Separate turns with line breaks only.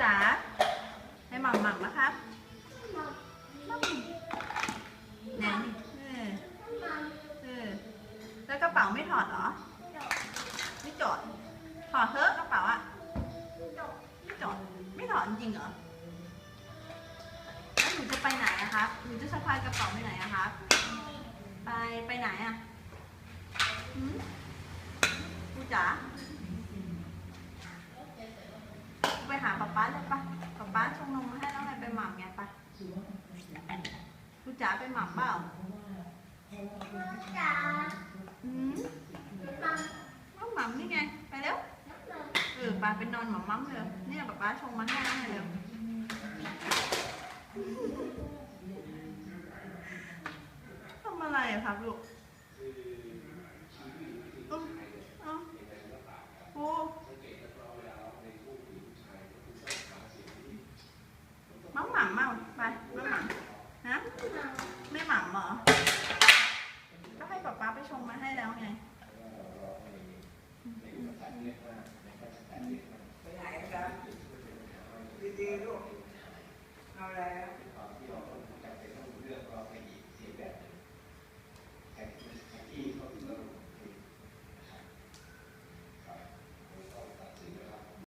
จ๋าให้หม่ำหม่ำนะครับไหนเออเออแล้วกระเป๋าไม่ถอดเหรอ ไม่จอดถอดเถอะกระเป๋าอะไม่จอดไม่ถอดจริงเหรอแล้วหนูจะไปไหนอะครับหนูจะสะพายกระเป๋าไปไหนอะครับ ไปไปไหนอะหืมกูจ๋า ไปหาป๊าป๊าเลยปะป๊าป๊าชงนมมาให้แล้วไงไปหม่ำไงปะกูจ๋าไปหม่ำเปล่าอืมน้องหม่ำนี่ไง ไปเร็ว เออปาไปนอนหม่ำมั่มเลยเนี่ยป๊าป๊าชงมาให้แล้วไงเร็วทำอะไรอะครับลูก que